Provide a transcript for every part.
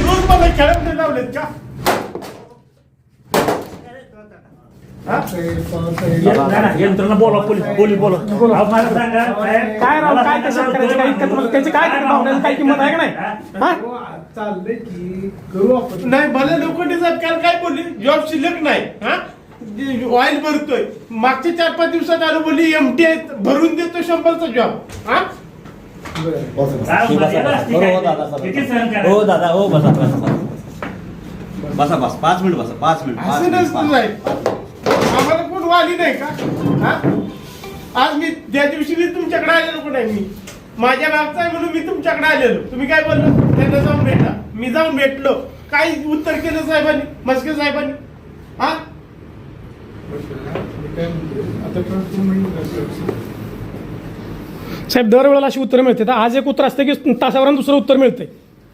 रोज मला खेळामध्ये लावलेत का हा? यंत्रणा बोला पोलीस पोलीस बोला अहो, मला सांगा साहेब, काय राव मला काय काय इतकं तुम्हाला त्याची काय किंमत आहे का नाही हा चाललंय की करू आपण नाही मला लोखंडे साहेब काल काय बोलली जॉब शिल्लक नाही हा ऑइल भरतोय मागच्या चार पाच दिवसात आलो बोलली एमटी भरून देतो शंभरचा जॉब हा? हे दादा हो बसा बसा बसा. बसा बस. पाच मिनिट बसा पाच मिनिट पाच आम्हाला कोण वाली नाही का? हा? आज मी त्या दिवशी मी तुमच्याकडे आलेलो पण आहे मी? माझ्या मागचा आहे म्हणून मी तुमच्याकडे आलेलो. तुम्ही काय बोललो? त्यांना जाऊन भेटा. मी जाऊन भेटलो. काय उत्तर केलं साहेबांनी? मस्के साहेबांनी? हा? आता साहेब दरवेळेला अशी उत्तर मिळते. तर आज एक उत्तर असते की तासावरून दुसरं उत्तर मिळते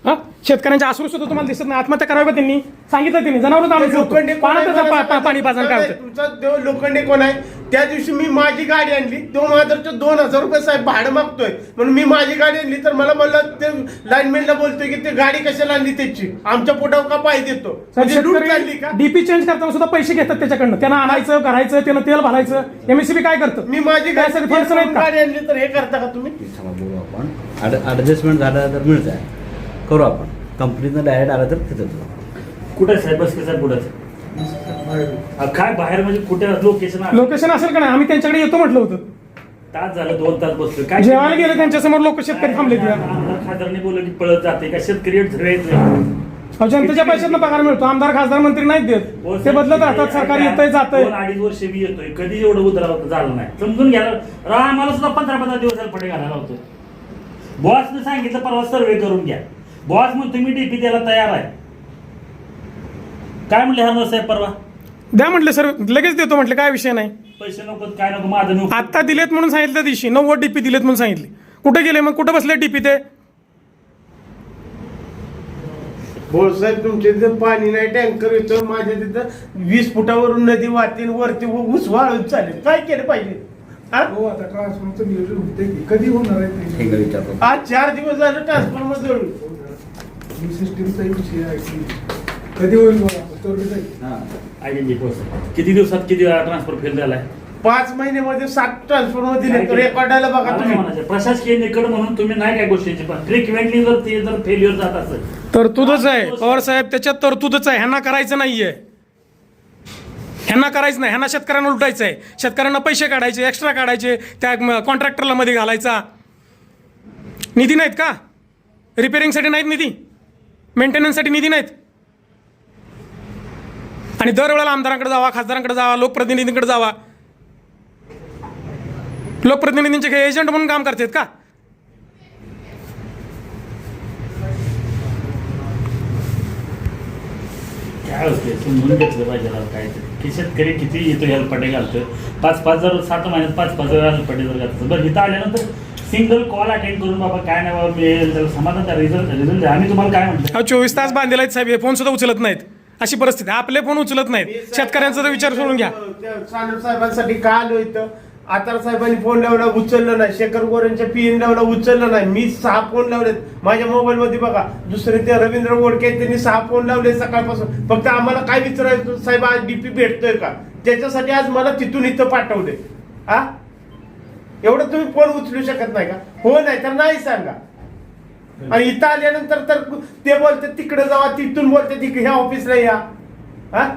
हा? शेतकऱ्यांच्या आसरू सुद्धा तुम्हाला दिसत नाही. आत्महत्या करावी का त्यांनी? सांगितलं त्यांनी. जनावर लोखंडे पाणी पाजन काय तुमचा देव लोखंडे कोण आहे? त्या दिवशी मी माझी गाडी आणली. दोन हजारचं दोन हजार रुपये साहेब भाडं मागतोय. म्हणून मी माझी गाडी आणली तर मला म्हणलं ते लाईनमॅनला बोलतोय की ते गाडी कशाला आणली त्याची? आमच्या पोटावर का पाय देतो? म्हणजे लूट चालली का? डीपी चेंज करताना सुद्धा पैसे घेतात त्याच्याकडनं. त्यांना आणायचं करायचं त्यानं तेल भरायचं. एमएससीबी काय करतं? मी माझी गाडी? गाडी आणली तर हे करता का तुम्ही? बोलू आपण. ॲडजस्टमेंट झालं तर मिळत आहे करू आपण. कंपनीनं डायरेक्ट आलं तर तिथं. कुठे साहेब? बस साहेब कुठे काय बाहेर म्हणजे कुठे लोकेशन लोकेशन असेल का नाही? आम्ही त्यांच्याकडे येतो म्हटलं होतं. तास झालं दोन तास बसलो काय जेवायला गेले त्यांच्यासमोर लोक शेतकरी थांबले आमदार खासदारांनी बोललं की पळत जाते. का शेतकरी नाही. अहो, जनतेच्या पैशातनं पगार मिळतो. आमदार खासदार मंत्री नाहीत हो, देत ते बदलत राहतात. सरकार येतंय जातंय. दोन अडीच वर्ष मी येतोय. कधी एवढं उतरा झालं नाही. समजून घ्या. राव आम्हाला सुद्धा पंधरा पंधरा दिवस पडे घालायला होतो बॉसने सांगितलं परवा सर्वे करून घ्या. बॉस म्हणतो मी डीपी द्यायला तयार आहे. काय म्हणले हरणार साहेब परवा? द्या म्हटलं सर. लगेच देतो म्हटलं काय विषय नाही. पैसे नको काय नको माझं नको. आता दिलेत म्हणून सांगितलं त्या दिवशी. नव्वद डीपी दिलेत म्हणून सांगितले. कुठे गेले मग? कुठे बसले डीपी ते? हो साहेब तुमच्या तिथं पाणी नाही टँकर येतो माझ्या तिथं वीस फुटावरून नदी वाहते वरती ऊस वाळून चालेल. काय केलं पाहिजे? हा? हो आता ट्रान्सफॉर्मचं नियोजन होते की कधी होणार आहे ते? आज चार दिवस झालं ट्रान्सफॉर्मर जोडून ही सिस्टीमचा विषय आहे की कधी होईल हां आयडेंटिटी पोस्ट किती दिवसात किती ट्रान्सफर फेल झालाय? पाच महिन्यामध्ये सात ट्रान्सफॉर्मर दिले तर रेकॉर्डाला बघा तुम्ही. म्हणायचं, प्रशासकीय निकड म्हणून तुम्ही नाही काय गोष्टीची पण फ्रिक्वेंटली जर ते जर फेल्युअर जात असेल. तरतूदच आहे. पवार साहेब त्याच्यात तरतूदच आहे. ह्यांना करायचं नाहीये. ह्यांना करायचं नाही. ह्यांना शेतकऱ्यांना लुटायचं आहे शेतकऱ्यांना पैसे काढायचे एक्स्ट्रा काढायचे त्या कॉन्ट्रॅक्टरला मध्ये घालायचा. निधी नाहीत का? रिपेरिंगसाठी नाहीत निधी. मेंटेनन्ससाठी निधी नाहीत. आणि दरवेळेला आमदारांकडे जावा खासदारांकडे जावा लोकप्रतिनिधींकडे जावा. लोकप्रतिनिधींचे काही एजंट म्हणून काम करतात का? काय होते समजून घेतलं पाहिजे राव काय ते. की शेतकरी किती येतो हेल्पटे घालतोय. पाच पाच जर सात महिन्यात पाच पाच वेळा हेल्पटे जर घालतो बरं इथं आल्यानंतर सिंगल कॉल अटेंड करून बाबा काय नाही बाबा मिळेल समाधान रिझल्ट रिझल्ट आम्ही तुम्हाला काय म्हटलं चोवीस तास बांधलेले आहेत साहेब हे फोन सुद्धा उचलत नाहीत. अशी परिस्थिती. आपले फोन उचलत नाहीत. शेतकऱ्यांचा तर विचार सोडून घ्या. सानप साहेबांसाठी का आलो इथं? आतार साहेबांनी फोन लावला उचललं नाही. शेखर गोरेंच्या पीएन लावला उचललं नाही. मी सहा फोन लावलेत. माझ्या मोबाईल मध्ये बघा दुसरे ते रवींद्र गोडके त्यांनी सहा फोन लावले सकाळपासून. फक्त आम्हाला काय विचारायचं साहेब आज डीपी भेटतोय का? त्याच्यासाठी आज मला तिथून इथं पाठवले. हा एवढं तुम्ही फोन उचलू शकत नाही का? हो नाही तर नाही सांगा. आणि इथं आल्यानंतर तर ते बोलतात तिकडे जावा तिथून बोलतात तिकडे ह्या ऑफिसला या. हा?